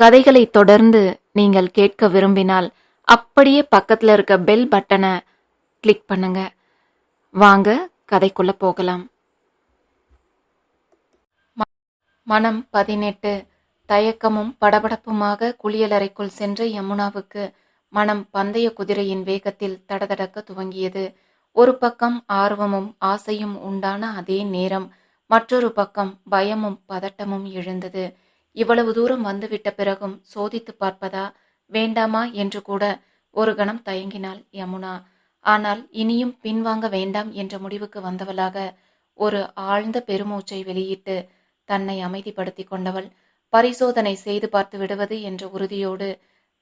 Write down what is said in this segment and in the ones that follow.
கதைகளை தொடர்ந்து நீங்கள் கேட்க விரும்பினால் அப்படியே பக்கத்தில் இருக்க பெல் பட்டனை கிளிக் பண்ணுங்க. வாங்க கதைக்குள்ள போகலாம். ம- மனம் பதினெட்டு. தயக்கமும் படபடப்புமாக குளியலறைக்குள் சென்ற யமுனாவுக்கு மனம் பந்தய குதிரையின் வேகத்தில் தடதடக்க துவங்கியது. ஒரு பக்கம் ஆர்வமும் ஆசையும் உண்டான அதே நேரம் மற்றொரு பக்கம் பயமும் பதட்டமும் எழுந்தது. இவ்வளவு தூரம் வந்துவிட்ட பிறகும் சோதித்து பார்ப்பதா வேண்டாமா என்று கூட ஒரு கணம் தயங்கினாள் யமுனா. ஆனால் இனியும் பின்வாங்க வேண்டாம் என்ற முடிவுக்கு வந்தவளாக ஒரு ஆழ்ந்த பெருமூச்சை வெளியிட்டு தன்னை அமைதிப்படுத்திக் கொண்டவள் பரிசோதனை செய்து பார்த்து விடுவது என்ற உறுதியோடு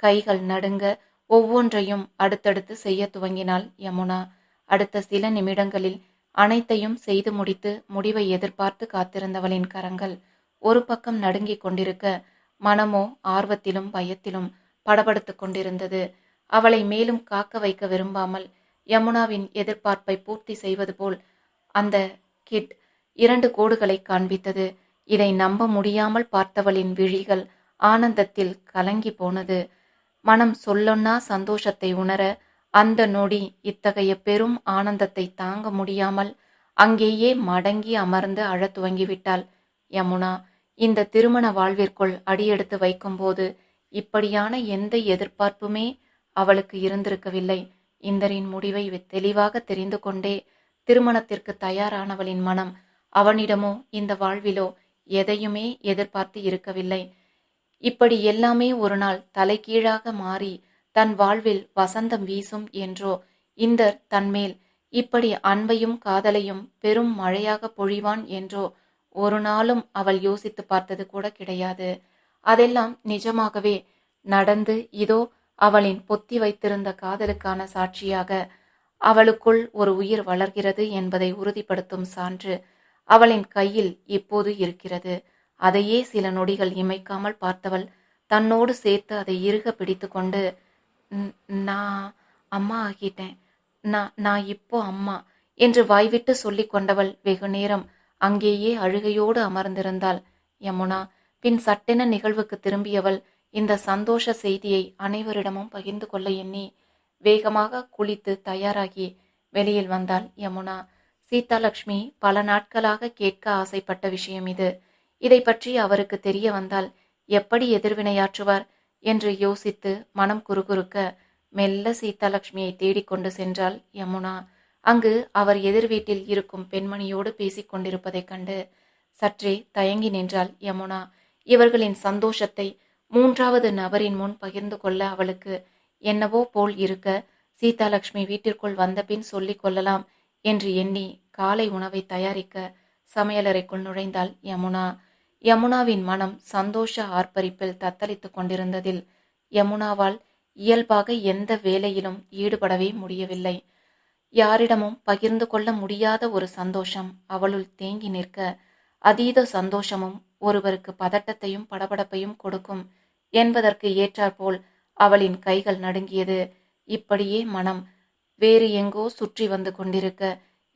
கைகள் நடுங்க ஒவ்வொன்றையும் அடுத்தடுத்து செய்ய துவங்கினாள் யமுனா. அடுத்த சில நிமிடங்களில் அனைத்தையும் செய்து முடித்து முடிவை எதிர்பார்த்து காத்திருந்தவளின் கரங்கள் ஒரு பக்கம் நடுங்கிக் கொண்டிருக்க மனமோ ஆர்வத்திலும் பயத்திலும் படபடுத்து கொண்டிருந்தது. அவளை மேலும் காக்க வைக்க விரும்பாமல் யமுனாவின் எதிர்பார்ப்பை பூர்த்தி செய்வது போல் அந்த கிட் இரண்டு கோடுகளை காண்பித்தது. இதை நம்ப முடியாமல் பார்த்தவளின் விழிகள் ஆனந்தத்தில் கலங்கி போனது. மனம் சொல்லொன்னா சந்தோஷத்தை உணர அந்த நொடி இத்தகைய பெரும் ஆனந்தத்தை தாங்க முடியாமல் அங்கேயே மடங்கி அமர்ந்து அழத் துவங்கிவிட்டாள். யமுனா இந்த திருமண வாழ்விற்குள் அடியெடுத்து வைக்கும்போது இப்படியான எந்த எதிர்பார்ப்புமே அவளுக்கு இருந்திருக்கவில்லை. இந்தரின் முடிவை தெளிவாக தெரிந்து கொண்டே திருமணத்திற்கு தயாரானவளின் மனம் அவனிடமோ இந்த வாழ்விலோ எதையுமே எதிர்பார்த்து இருக்கவில்லை. இப்படி எல்லாமே ஒரு நாள் தலைகீழாக மாறி தன் வாழ்வில் வசந்தம் வீசும் என்றோ இந்தர் தன்மேல் இப்படி அன்பையும் காதலையும் பெரும் மழையாக பொழிவான் என்றோ ஒரு நாளும் அவள் யோசித்து பார்த்தது கூட கிடையாது. அதெல்லாம் நிஜமாகவே நடந்து இதோ அவளின் பொத்தி வைத்திருந்த காதலுக்கான சாட்சியாக அவளுக்குள் ஒரு உயிர் வளர்கிறது என்பதை உறுதிப்படுத்தும் சான்று அவளின் கையில் இப்போது இருக்கிறது. அதையே சில நொடிகள் இமைக்காமல் பார்த்தவள் தன்னோடு சேர்த்து அதை இறுக பிடித்துக்கொண்டு கொண்டு நான் அம்மா ஆகிட்டேன். நான் நான் இப்போ அம்மா என்று வாய்விட்டு சொல்லிக் கொண்டவள் வெகு நேரம் அங்கேயே அழுகையோடு அமர்ந்திருந்தாள். யமுனா பின் சட்டென நிகழ்வுக்கு திரும்பியவள் இந்த சந்தோஷ செய்தியை அனைவரிடமும் பகிர்ந்து கொள்ள எண்ணி வேகமாக குளித்து தயாராகி வெளியில் வந்தாள். யமுனா சீதாலட்சுமி பல நாட்களாக கேட்க ஆசைப்பட்ட விஷயம் இது. இதை பற்றி அவருக்கு தெரிய வந்தால் எப்படி எதிர்வினையாற்றுவார்? என்று யோசித்து மனம் குறுகுறுக்க மெல்ல சீதாலட்சுமியை தேடிக்கொண்டு சென்றாள் யமுனா. அங்கு அவர் எதிர் வீட்டில் இருக்கும் பெண்மணியோடு பேசிக் கொண்டிருப்பதைக் கண்டு சற்றே தயங்கி நின்றாள் யமுனா. இவர்களின் சந்தோஷத்தை மூன்றாவது நபரின் முன் பகிர்ந்து கொள்ள அவளுக்கு என்னவோ போல் இருக்க சீதாலட்சுமி வீட்டிற்குள் வந்தபின் சொல்லிக் கொள்ளலாம் என்று எண்ணி காலை உணவை தயாரிக்க சமையலறைக்குள் நுழைந்தாள் யமுனா. யமுனாவின் மனம் சந்தோஷ ஆர்ப்பரிப்பில் தத்தளித்துக் கொண்டிருந்ததில் யமுனாவால் இயல்பாக எந்த வேலையிலும் ஈடுபடவே முடியவில்லை. யாரிடமும் பகிர்ந்து கொள்ள முடியாத ஒரு சந்தோஷம் அவளுள் தேங்கி நிற்க அதீத சந்தோஷமும் ஒருவருக்கு பதட்டத்தையும் படபடப்பையும் கொடுக்கும் என்பதற்கு ஏற்றாற்போல் அவளின் கைகள் நடுங்கியது. இப்படியே மனம் வேறு எங்கோ சுற்றி வந்து கொண்டிருக்க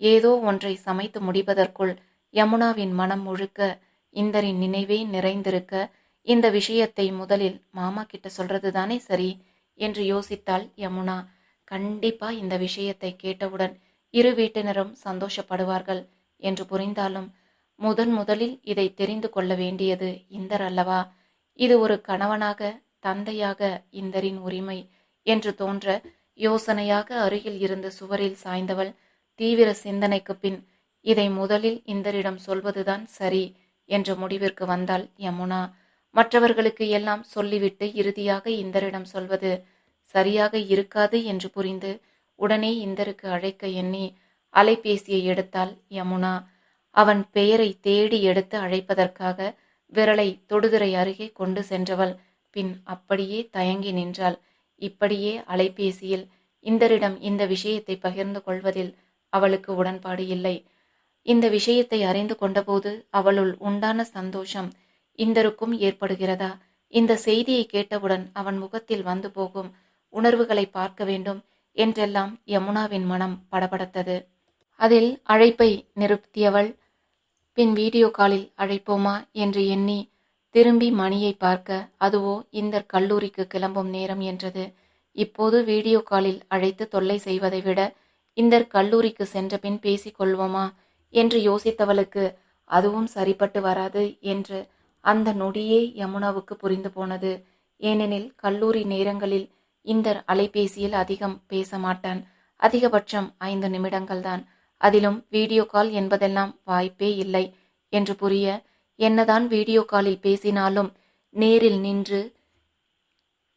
ஏதோ ஒன்றை சமைத்து முடிப்பதற்குள் யமுனாவின் மனம் முழுக்க இந்தரின் நினைவே நிறைந்திருக்க இந்த விஷயத்தை முதலில் மாமா கிட்ட சொல்றது தானே சரி? என்று யோசித்தாள் யமுனா. கண்டிப்பா இந்த விஷயத்தை கேட்டவுடன் இரு வீட்டினரும் சந்தோஷப்படுவார்கள் என்று புரிந்தாலும் முதன் முதலில் இதை தெரிந்து கொள்ள வேண்டியது இந்தர் அல்லவா? இது ஒரு கணவனாக தந்தையாக இந்தரின் உரிமை என்று தோன்ற யோசனையாக அருகில் இருந்த சுவரில் சாய்ந்தவள் தீவிர சிந்தனைக்கு பின் இதை முதலில் இந்தரிடம் சொல்வதுதான் சரி என்ற முடிவிற்கு வந்தாள் யமுனா. மற்றவர்களுக்கு எல்லாம் சொல்லிவிட்டு இறுதியாக இந்தரிடம் சொல்வது சரியாக இருக்காது என்று புரிந்து உடனே இந்தருக்கு அழைக்க எண்ணி அலைபேசியை எடுத்தாள் யமுனா. அவன் பெயரை தேடி எடுத்து அழைப்பதற்காக விரலை தொடுதிரை அருகே கொண்டு சென்றவள். பின் அப்படியே தயங்கி நின்றாள். இப்படியே அலைபேசியில் இந்தரிடம் இந்த விஷயத்தை பகிர்ந்து கொள்வதில் அவளுக்கு உடன்பாடு இல்லை. இந்த விஷயத்தை அறிந்து கொண்டபோது அவளுள் உண்டான சந்தோஷம் இந்தருக்கும் ஏற்படுகிறதா? இந்த செய்தியை கேட்டவுடன் அவன் முகத்தில் வந்து போகும் உணர்வுகளை பார்க்க வேண்டும் என்றெல்லாம் யமுனாவின் மனம் படபடத்தது. அதில் அழைப்பை நிறுத்தியவள் பின் வீடியோ காலில் அழைப்போமா? என்று எண்ணி திரும்பி மணியை பார்க்க அதுவோ இந்த கல்லூரிக்கு கிளம்பும் நேரம் என்றது. இப்போது வீடியோ காலில் அழைத்து தொல்லை செய்வதை விட இந்த கல்லூரிக்கு சென்ற பின் பேசிக் கொள்வோமா? என்று யோசித்தவளுக்கு அதுவும் சரிப்பட்டு வராது என்று அந்த நொடியே யமுனாவுக்கு புரிந்து போனது. ஏனெனில் கல்லூரி நேரங்களில் இந்த அலைபேசியில் அதிகம் பேச மாட்டான் அதிகபட்சம் ஐந்து நிமிடங்கள்தான். அதிலும் வீடியோ கால் என்பதெல்லாம் வாய்ப்பே இல்லை என்று புரிய என்னதான் வீடியோ காலில் பேசினாலும் நேரில் நின்று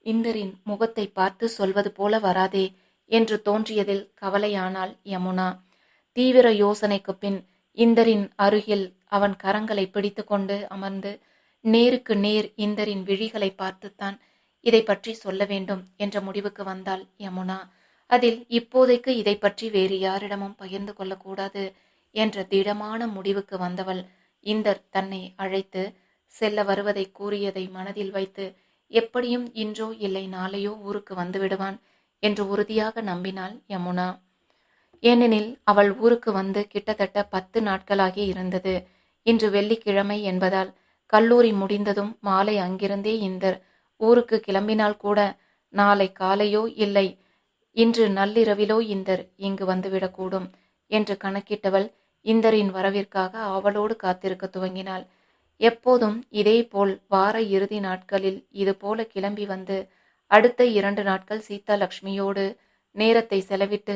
இந்தரின் முகத்தை பார்த்து சொல்வது போல வராதே என்று தோன்றியதில் கவலையானாள் யமுனா. தீவிர யோசனைக்கு பின் இந்தரின் அருகில் அவன் கரங்களை பிடித்துக்கொண்டு அமர்ந்து நேருக்கு நேர் இந்தரின் விழிகளை பார்த்துத்தான் இதை பற்றி சொல்ல வேண்டும் என்ற முடிவுக்கு வந்தாள் யமுனா. அதில் இப்போதைக்கு இதை பற்றி வேறு யாரிடமும் பகிர்ந்து கொள்ளக்கூடாது என்ற திடமான முடிவுக்கு வந்தவள் இந்தர் தன்னை அழைத்து செல்ல வருவதை கூறியதை மனதில் வைத்து எப்படியும் இன்றோ இல்லை நாளையோ ஊருக்கு வந்து விடுவான் என்று உறுதியாக நம்பினாள் யமுனா. ஏனெனில் அவள் ஊருக்கு வந்து கிட்டத்தட்ட பத்து நாட்களாகி இருந்தது. இன்று வெள்ளிக்கிழமை என்பதால் கல்லூரி முடிந்ததும் மாலை அங்கிருந்தே இந்தர் ஊருக்கு கிளம்பினால் கூட நாளை காலையோ இல்லை இன்று நள்ளிரவிலோ இந்தர் இங்கு வந்துவிடக்கூடும் என்று கணக்கிட்டவள் இந்தரின் வரவிற்காக அவளோடு காத்திருக்க துவங்கினாள். எப்போதும் இதேபோல் வார இறுதி நாட்களில் இதுபோல கிளம்பி வந்து அடுத்த இரண்டு நாட்கள் சீதா லக்ஷ்மியோடு நேரத்தை செலவிட்டு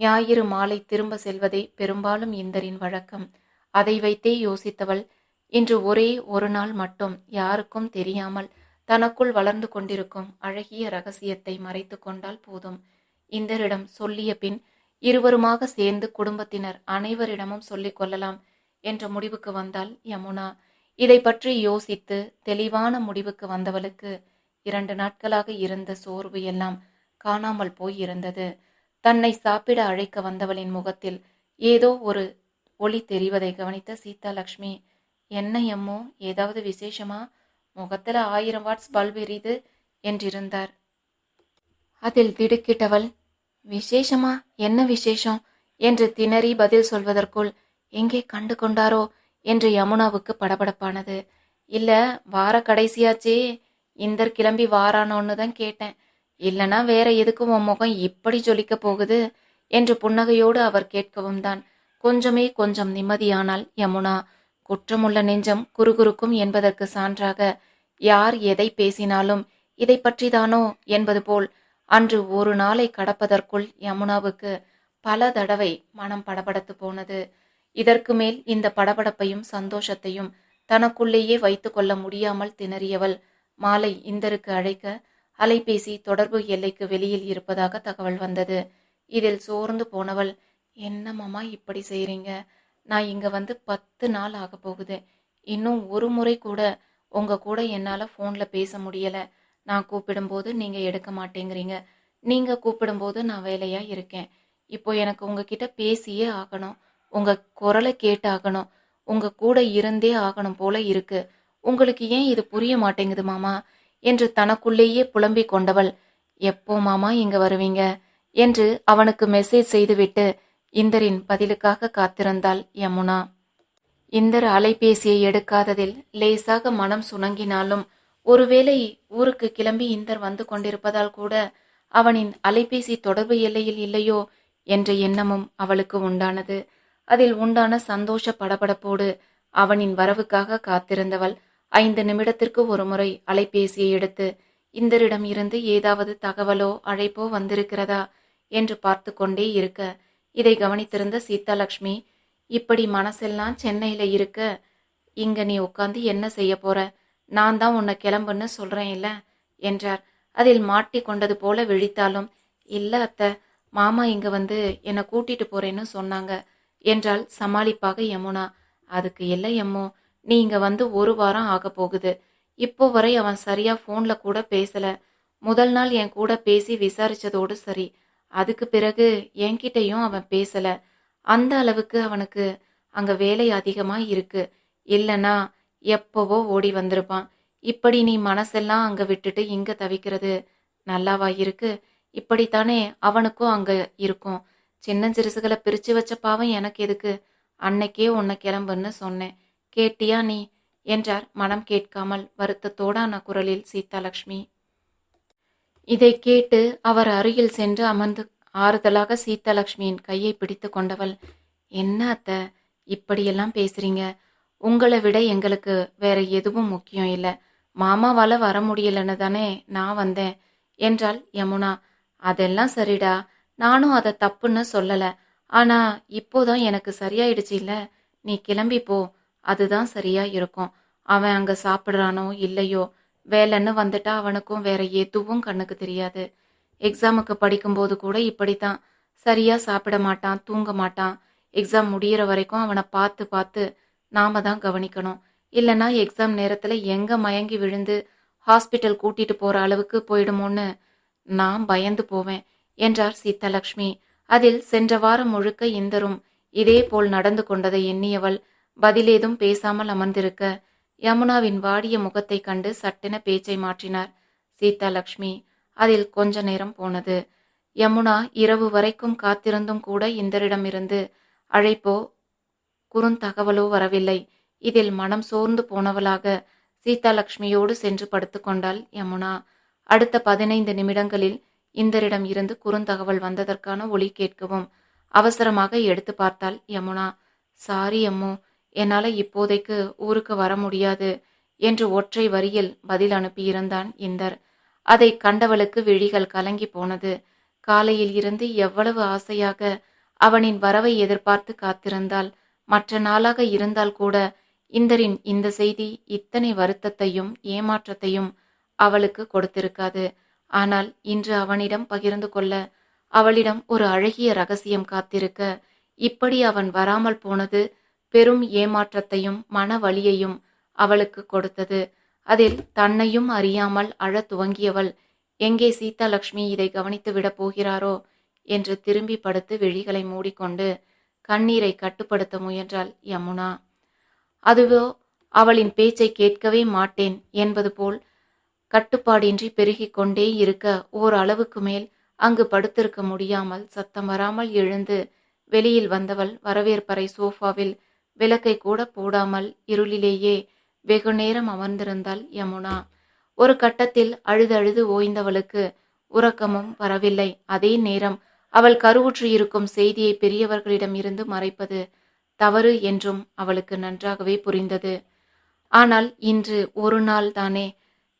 ஞாயிறு மாலை திரும்ப செல்வதே பெரும்பாலும் இந்தரின் வழக்கம். அதை வைத்தே யோசித்தவள் இன்று ஒரே ஒரு நாள் மட்டும் யாருக்கும் தெரியாமல் தனக்குள் வளர்ந்து கொண்டிருக்கும் அழகிய ரகசியத்தை மறைத்து கொண்டால் போதும். இந்தரிடம் சொல்லிய பின் இருவருமாக சேர்ந்து குடும்பத்தினர் அனைவரிடமும் சொல்லிக் கொள்ளலாம் என்ற முடிவுக்கு வந்தால் யமுனா. இதை பற்றி யோசித்து தெளிவான முடிவுக்கு வந்தவளுக்கு இரண்டு நாட்களாக இருந்த சோர்வு எல்லாம் காணாமல் போய் இருந்தது. தன்னை சாப்பிட அழைக்க வந்தவளின் முகத்தில் ஏதோ ஒரு ஒளி தெரிவதை கவனித்த சீதாலட்சுமி என்ன எம்மோ ஏதாவது விசேஷமா? முகத்தில் ஆயிரம் வாட்ஸ் பல்ப் எரியுது என்றிருந்தார். அதில் திடுக்கிட்டவள் விசேஷமா? என்ன விசேஷம்? என்று திணறி பதில் சொல்வதற்குள் எங்கே கண்டு கொண்டாரோ? என்று யமுனாவுக்கு படபடப்பானது. இல்ல வார கடைசியாச்சே. இந்தர் கிளம்பி வாரானோன்னு தான் கேட்டேன். இல்லனா வேற எதுக்கும் உன் முகம் இப்படி ஜொலிக்க போகுது? என்று புன்னகையோடு அவர் கேட்கவும் தான் கொஞ்சமே கொஞ்சம் நிம்மதியானால் யமுனா குற்றமுள்ள நெஞ்சம் குறுகுறுக்கும் என்பதற்கு சான்றாக யார் எதை பேசினாலும் இதை பற்றிதானோ என்பது போல் அன்று ஒரு நாளை கடப்பதற்குள் யமுனாவுக்கு பல தடவை மனம் படபடத்து போனது. இதற்கு மேல் இந்த படபடப்பையும் சந்தோஷத்தையும் தனக்குள்ளேயே வைத்து கொள்ள முடியாமல் திணறியவள் மாலை இந்தருக்கு அழைக்க அலைபேசி தொடர்பு எல்லைக்கு வெளியில் இருப்பதாக தகவல் வந்தது. இதில் சோர்ந்து போனவள் என்னமாமா இப்படி செய்றீங்க? நான் இங்க வந்து பத்து நாள் ஆக போகுது. இன்னும் ஒரு முறை கூட உங்கள் கூட என்னால் ஃபோனில் பேச முடியலை. நான் கூப்பிடும்போது நீங்கள் எடுக்க மாட்டேங்கிறீங்க. நீங்கள் கூப்பிடும்போது நான் வேலையாக இருக்கேன். இப்போ எனக்கு உங்ககிட்ட பேசியே ஆகணும். உங்கள் குரலை கேட்டு ஆகணும் கூட இருந்தே ஆகணும் போல இருக்கு. உங்களுக்கு ஏன் இது புரிய மாட்டேங்குது மாமா? என்று தனக்குள்ளேயே புலம்பிக் கொண்டவள். எப்போ மாமா இங்க வருவீங்க? என்று அவனுக்கு மெசேஜ் செய்துவிட்டு இந்தரின் பதிலுக்காக காத்திருந்தாள் யமுனா. இந்தர் அலைபேசியை எடுக்காததில் லேசாக மனம் சுணங்கினாலும் ஒருவேளை ஊருக்கு கிளம்பி இந்தர் வந்து கொண்டிருப்பதால் கூட அவனின் அலைபேசி தொடர்பு எல்லையில் இல்லையோ என்ற எண்ணமும் அவளுக்கு உண்டானது. அதில் உண்டான சந்தோஷ படபடப்போடு அவனின் வரவுக்காக காத்திருந்தவள் ஐந்து நிமிடத்திற்கு ஒரு முறை அலைபேசியை எடுத்து இந்தரிடம் இருந்து ஏதாவது தகவலோ அழைப்போ வந்திருக்கிறதா? என்று பார்த்து கொண்டே இருக்க இதை கவனித்திருந்த சீதாலட்சுமி இப்படி மனசெல்லாம் சென்னையில் இருக்க இங்க நீ உட்காந்து என்ன செய்ய போற? நான் தான் உன்னை கிளம்புன்னு சொல்றேன் இல்ல என்றார். அதில் மாட்டி கொண்டது போல விழித்தாலும் இல்ல அத்தை மாமா இங்க வந்து என்னை கூட்டிட்டு போறேன்னு சொன்னாங்க என்றால் சமாளிப்பாக யமுனா. அதுக்கு இல்லை எம்மோ நீ இங்க வந்து ஒரு வாரம் ஆக போகுது. இப்போ வரை அவன் சரியா ஃபோனில் கூட பேசல. முதல் நாள் என் கூட பேசி விசாரிச்சதோடு சரி. அதுக்கு பிறகு என்கிட்டயும் அவன் பேசலை. அந்த அளவுக்கு அவனுக்கு அங்க வேலை அதிகமா இருக்கு. இல்லனா எப்பவோ ஓடி வந்திருப்பான். இப்படி நீ மனசெல்லாம் அங்க விட்டுட்டு இங்க தவிக்கிறது நல்லாவா இருக்கு? இப்படித்தானே அவனுக்கும் அங்க இருக்கும். சின்ன சிறுசுகளை பிரிச்சு வச்ச பாவம் எனக்கு எதுக்கு? அன்னைக்கே உன்னை கிளம்புன்னு சொன்னேன். கேட்டியா நீ? என்றார் மனம் கேட்காமல் வருத்தத்தோடான குரலில் சீதாலட்சுமி இதை கேட்டு அவர் அருகில் சென்று அமர்ந்து ஆறுதலாக சீதாலட்சுமியின் கையை பிடித்து கொண்டவள் என்ன அத்தை இப்படியெல்லாம் பேசுறீங்க? உங்களை விட எங்களுக்கு வேற எதுவும் முக்கியம் இல்லை. மாமாவால் வர முடியலன்னு தானே நான் வந்தேன் என்றாள் யமுனா. அதெல்லாம் சரிடா. நானும் அதை தப்புன்னு சொல்லலை. ஆனா இப்போதான் எனக்கு சரியாயிடுச்சு இல்ல. நீ கிளம்பி போ. அதுதான் சரியா இருக்கும். அவன் அங்க சாப்பிடுறானோ இல்லையோ? வேலைன்னு வந்துட்டா அவனுக்கும் வேற எதுவும் கண்ணுக்கு தெரியாது. எக்ஸாமுக்கு படிக்கும்போது கூட இப்படித்தான். சரியா சாப்பிட மாட்டான் தூங்க மாட்டான். எக்ஸாம் முடியிற வரைக்கும் அவனை பார்த்து பார்த்து நாம தான் கவனிக்கணும். இல்லைன்னா எக்ஸாம் நேரத்தில் எங்க மயங்கி விழுந்து ஹாஸ்பிட்டல் கூட்டிட்டு போற அளவுக்கு போயிடுமோன்னு நான் பயந்து போவேன் என்றார் சீதாலட்சுமி அதில் சென்ற வாரம் முழுக்க இந்தரும் இதே போல் நடந்து கொண்டதை எண்ணியவள் பதிலேதும் பேசாமல் அமர்ந்திருக்க யமுனாவின் வாடிய முகத்தை கண்டு சட்டென பேச்சை மாற்றினார் சீதாலட்சுமி அதில் கொஞ்ச நேரம் போனது. யமுனா இரவு வரைக்கும் காத்திருந்தும் கூட இந்தரிடமிருந்து அழைப்போ குறுந்தகவலோ வரவில்லை. இதில் மனம் சோர்ந்து போனவளாக சீதாலட்சுமியோடு சென்று படுத்துக்கொண்டாள் யமுனா. அடுத்த பதினைந்து நிமிடங்களில் இந்தரிடம் இருந்து குறுந்தகவல் வந்ததற்கான ஒலி கேட்கவும் அவசரமாக எடுத்து பார்த்தாள் யமுனா. சாரி அம்மு என்னால் இப்போதைக்கு ஊருக்கு வர முடியாது என்று ஒற்றை வரியில் பதில் அனுப்பியிருந்தான் இந்தர். அதை கண்டவளுக்கு விழிகள் கலங்கி போனது. காலையில் இருந்து எவ்வளவு ஆசையாக அவனின் வரவை எதிர்பார்த்து காத்திருந்தாள். மற்ற நாளாக இருந்தால் கூட இந்தரின் இந்த செய்தி இத்தனை வருத்தத்தையும் ஏமாற்றத்தையும் அவளுக்கு கொடுத்திருக்காது. ஆனால் இன்று அவனிடம் பகிர்ந்து கொள்ள அவளிடம் ஒரு அழகிய ரகசியம் காத்திருக்க இப்படி அவன் வராமல் போனது பெரும் ஏமாற்றத்தையும் மன வலியையும் அவளுக்கு கொடுத்தது. அதில் தன்னையும் அறியாமல் அழத் துவங்கியவள் எங்கே சீதாலட்சுமி இதை கவனித்து விடப் போகிறாரோ? என்று திரும்பி படுத்து விழிகளை மூடிக்கொண்டு கண்ணீரை கட்டுப்படுத்த முயன்றாள் யமுனா. அதுவோ அவளின் பேச்சை கேட்கவே மாட்டேன் என்பது போல் கட்டுப்பாடின்றி பெருகிக் கொண்டே இருக்க ஓர் அளவுக்கு மேல் அங்கு படுத்திருக்க முடியாமல் சத்தம் வராமல் எழுந்து வெளியில் வந்தவள் வரவேற்பறை சோஃபாவில் விளக்கை கூட போடாமல் இருளிலேயே வெகு நேரம் அமர்ந்திருந்தாள் யமுனா. ஒரு கட்டத்தில் அழுது அழுது ஓய்ந்தவளுக்கு உறக்கமும் வரவில்லை. அதே நேரம் அவள் கருவுற்று இருக்கும் செய்தியை பெரியவர்களிடம் இருந்து மறைப்பது தவறு என்றும் அவளுக்கு நன்றாகவே புரிந்தது. ஆனால் இன்று ஒரு நாள் தானே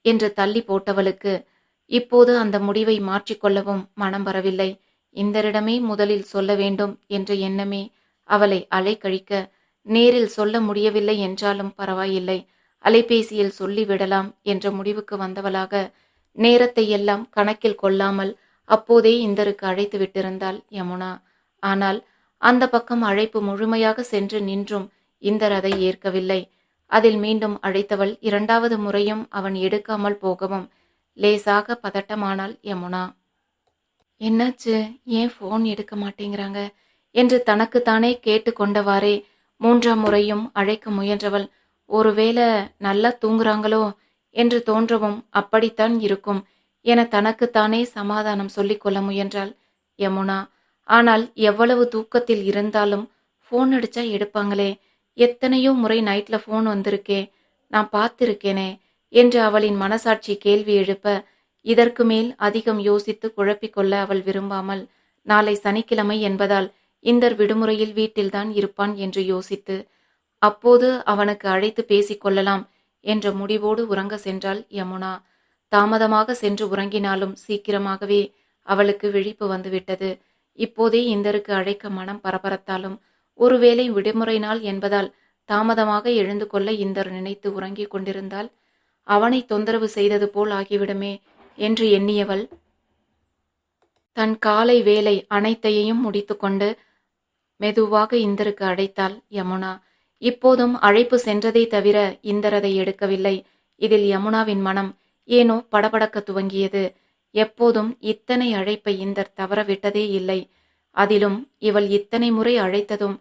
என்று தள்ளி போட்டவளுக்கு இப்போது அந்த முடிவை மாற்றிக்கொள்ளவும் மனம் வரவில்லை. இந்தரிடமே முதலில் சொல்ல வேண்டும் என்ற எண்ணமே அவளை அலைக்கழிக்க நேரில் சொல்ல முடியவில்லை என்றாலும் பரவாயில்லை. அலைபேசியில் சொல்லிவிடலாம் என்ற முடிவுக்கு வந்தவளாக நேரத்தை எல்லாம் கணக்கில் கொள்ளாமல் அப்போதே இந்தருக்கு அழைத்து விட்டிருந்தாள் யமுனா. ஆனால் அந்த பக்கம் அழைப்பு முழுமையாக சென்று நின்றும் இந்தர் அதை ஏற்கவில்லை. அதில் மீண்டும் அழைத்தவள் இரண்டாவது முறையும் அவன் எடுக்காமல் போகவும் லேசாக பதட்டமானாள் யமுனா. என்னாச்சு? ஏன் ஃபோன் எடுக்க மாட்டேங்கிறாங்க? என்று தனக்குத்தானே கேட்டுக்கொண்டவாறே மூன்றாம் முறையும் அழைக்க முயன்றவள். ஒருவேளை நல்லா தூங்குறாங்களோ என்று தோன்றவும் அப்படித்தான் இருக்கும் என தனக்குத்தானே சமாதானம் சொல்லிக்கொள்ள முயன்றாள் யமுனா. ஆனால் எவ்வளவு தூக்கத்தில் இருந்தாலும் ஃபோன் அடிச்சா எடுப்பாங்களே. எத்தனையோ முறை நைட்ல ஃபோன் வந்திருக்கே. நான் பார்த்திருக்கேனே என்று அவளின் மனசாட்சி கேள்வி எழுப்ப இதற்கு மேல் அதிகம் யோசித்து குழப்பிக்கொள்ள அவள் விரும்பாமல் நாளை சனிக்கிழமை என்பதால் இந்தர் விடுமுறையில் வீட்டில்தான் இருப்பான் என்று யோசித்து அப்போது அவனுக்கு அழைத்து பேசிக் கொள்ளலாம் என்ற முடிவோடு உறங்க சென்றாள் யமுனா. தாமதமாக சென்று உறங்கினாலும் சீக்கிரமாகவே அவளுக்கு விழிப்பு வந்துவிட்டது. இப்போதே இந்தருக்கு அழைக்க மனம் பரபரத்தாலும் ஒருவேளை விடுமுறை நாள் என்பதால் தாமதமாக எழுந்து கொள்ள இந்தர் நினைத்து உறங்கிக் கொண்டிருந்தால் அவனை தொந்தரவு செய்தது போல் ஆகிவிடுமே என்று எண்ணியவள் தன் காலை வேலை அனைத்தையும் முடித்துக்கொண்டு மெதுவாக இந்தருக்கு அழைத்தாள் யமுனா இப்போதும் அழைப்பு சென்றதை தவிர இந்தர் அதை எடுக்கவில்லை. இதில் யமுனாவின் மனம் ஏனோ படபடக்க துவங்கியது. எப்போதும் இத்தனை அழைப்பை இந்தர் தவறவிட்டதே இல்லை. அதிலும் இவள் இத்தனை முறை அழைத்ததும்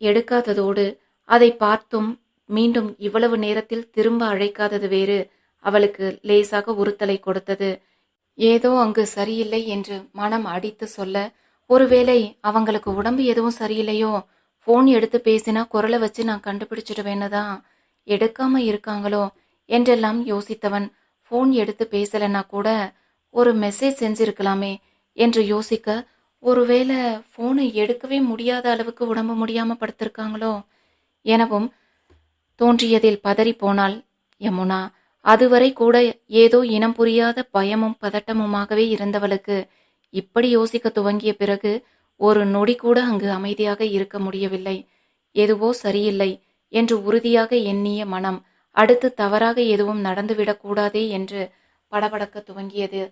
எடுக்காததோடு அதை பார்த்தும் மீண்டும் இவ்வளவு நேரத்தில் திரும்ப அழைக்காதது வேறு. அவளுக்கு லேசாக உறுத்தலை கொடுத்தது. ஏதோ அங்கு சரியில்லை என்று மனம் அடித்து சொல்ல ஒருவேளை அவங்களுக்கு உடம்பு எதுவும் சரியில்லையோ ஃபோன் எடுத்து பேசினா குரலை வச்சு நான் கண்டுபிடிச்சிடுவேன்னு தான் எடுக்காம இருக்காங்களோ என்றெல்லாம் யோசித்தவன் ஃபோன் எடுத்து பேசலைன்னா கூட ஒரு மெசேஜ் செஞ்சிருக்கலாமே என்று யோசிக்க ஒருவேளை ஃபோனை எடுக்கவே முடியாத அளவுக்கு உடம்பு முடியாமல் படுத்திருக்காங்களோ எனவும் தோன்றியதில் பதறி போனாள் யமுனா அதுவரை கூட ஏதோ இனம் புரியாத பயமும் பதட்டமுமாகவே இருந்தவளுக்கு இப்படி யோசிக்க துவங்கிய பிறகு ஒரு நொடி கூட அங்கு அமைதியாக இருக்க முடியவில்லை. எதுவோ சரியில்லை என்று உறுதியாக எண்ணிய மனம் அடுத்து தவறாக எதுவும் நடந்துவிடக்கூடாதே என்று படபடக்க துவங்கியது.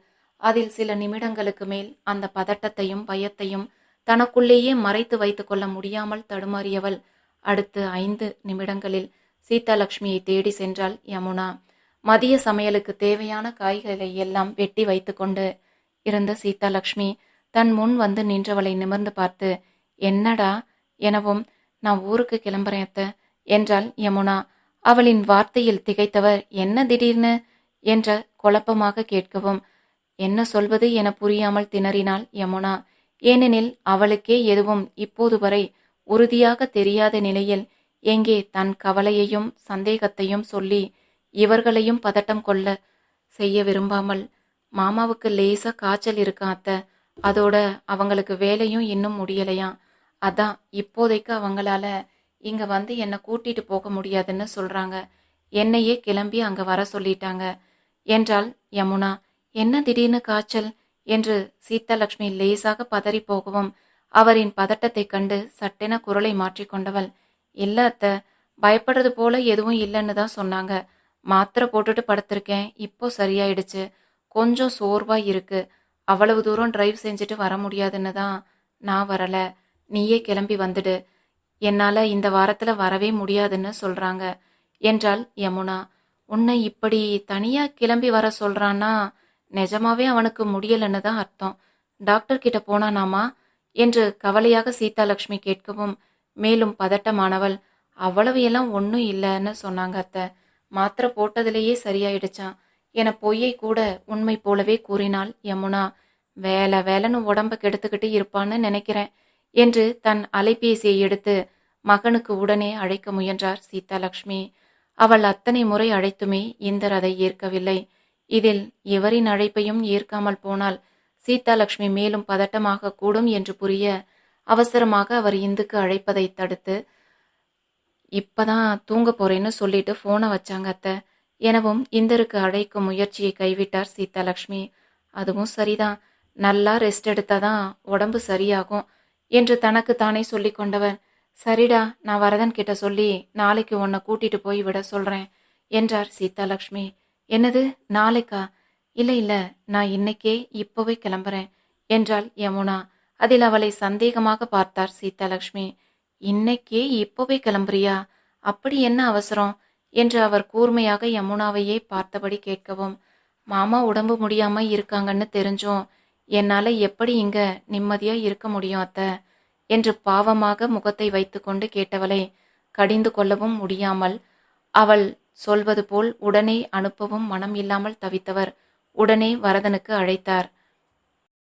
அதில் சில நிமிடங்களுக்கு மேல் அந்த பதட்டத்தையும் பயத்தையும் தனக்குள்ளேயே மறைத்து வைத்து கொள்ள முடியாமல் தடுமாறியவள் அடுத்து ஐந்து நிமிடங்களில் சீதாலட்சுமியை தேடி சென்றாள் யமுனா. மதிய சமையலுக்கு தேவையான காய்களை எல்லாம் வெட்டி வைத்துக்கொண்டு இருந்த சீதாலட்சுமி தன் முன் வந்து நின்றவளை நிமிர்ந்து பார்த்து என்னடா எனவும் நான் ஊருக்கு கிளம்புறேன் அத்த என்றாள் யமுனா. அவளின் வார்த்தையில் திகைத்தவர் என்ன திடீர்னு? என்ற குழப்பமாக கேட்கவும் என்ன சொல்வது என புரியாமல் திணறினாள் யமுனா. ஏனெனில் அவளுக்கே எதுவும் இப்போது வரை உறுதியாக தெரியாத நிலையில் எங்கே தன் கவலையையும் சந்தேகத்தையும் சொல்லி இவர்களையும் பதட்டம் கொள்ள செய்ய விரும்பாமல் மாமாவுக்கு லேசா காய்ச்சல் இருக்கா அத்தை? அதோட அவங்களுக்கு வேலையும் இன்னும் முடியலையாம் அதான் இப்போதைக்கு அவங்களால இங்க வந்து என்னை கூட்டிட்டு போக முடியாதுன்னு சொல்றாங்க. என்னையே கிளம்பி அங்க வர சொல்லிட்டாங்க. என்றாள் யமுனா. என்ன திடீர்னு காய்ச்சல்? என்று சீதாலட்சுமி லேசாக பதறி போகவும் அவரின் பதட்டத்தைக் கண்டு சட்டென குரலை மாற்றிக்கொண்டவள் இல்ல அத்த. பயப்படுறது போல எதுவும் இல்லைன்னு தான் சொன்னாங்க. மாத்திரை போட்டுட்டு படுத்திருக்கேன். இப்போ சரியாயிடுச்சு. கொஞ்சம் சோர்வாக இருக்குது அவ்வளவு தூரம் டிரைவ் செஞ்சுட்டு வர முடியாதுன்னு தான் நான் வரலை. நீயே கிளம்பி வந்துடு. என்னால் இந்த வாரத்தில் வரவே முடியாதுன்னு சொல்கிறாங்க என்றாள் யமுனா. உன்னை இப்படி தனியாக கிளம்பி வர சொல்கிறான்னா நிஜமாவே அவனுக்கு முடியலன்னு தான் அர்த்தம். டாக்டர் கிட்ட போனானாமா? என்று கவலையாக சீதாலட்சுமி கேட்கவும் மேலும் பதட்டமானவள் அவ்வளவு எல்லாம் ஒன்றும் இல்லைன்னு சொன்னாங்க அத்தை. மாத்திரை போட்டதிலேயே சரியாயிடுச்சான் என பொய்யை கூட உண்மை போலவே கூறினாள். யமுனா வேலை வேலைன்னு உடம்ப கெடுத்துக்கிட்டு இருப்பான்னு நினைக்கிறேன் என்று தன் அலைபேசியை எடுத்து மகனுக்கு உடனே அழைக்க முயன்றார் சீதாலட்சுமி அவள் அத்தனை முறை அழைத்துமே இந்தர் அதை ஏற்கவில்லை. இதில் எவரின் அழைப்பையும் ஏற்காமல் போனால் சீதாலட்சுமி மேலும் பதட்டமாக கூடும் என்று புரிய அவசரமாக அவர் இந்துக்கு அழைப்பதை தடுத்து இப்பதான் தூங்க போறேன்னு சொல்லிட்டு போனை வச்சாங்க அத்தை. எனவும் இந்தருக்கு அழைக்கும் முயற்சியை கைவிட்டார் சீதாலட்சுமி அதுவும் சரிதான். நல்லா ரெஸ்ட் எடுத்தாதான் உடம்பு சரியாகும் என்று தனக்கு தானே சொல்லி கொண்டவர். சரிடா நான் வரதன் கிட்ட சொல்லி நாளைக்கு உன்னை கூட்டிட்டு போய் விட சொல்றேன் என்றார் சீதாலட்சுமி என்னது நாளைக்கா? இல்லை இல்லை நான் இன்னைக்கே இப்போவே கிளம்புறேன் என்றாள் யமுனா. அதில் அவளை சந்தேகமாக பார்த்தார் சீதாலட்சுமி இன்னைக்கே இப்போவே கிளம்புறியா? அப்படி என்ன அவசரம்? என்று அவர் கூர்மையாக யமுனாவையே பார்த்தபடி கேட்கவும் மாமா உடம்பு முடியாம இருக்காங்கன்னு தெரிஞ்சும். என்னால எப்படி இங்க நிம்மதியா இருக்க முடியும் அத்த? என்று பாவமாக முகத்தை வைத்துக்கொண்டு கேட்டவளை கடிந்து கொள்ளவும் முடியாமல். அவள் சொல்வது போல் உடனே அனுப்பவும் மனம் இல்லாமல் தவித்தவர் உடனே வரதனுக்கு அழைத்தார்.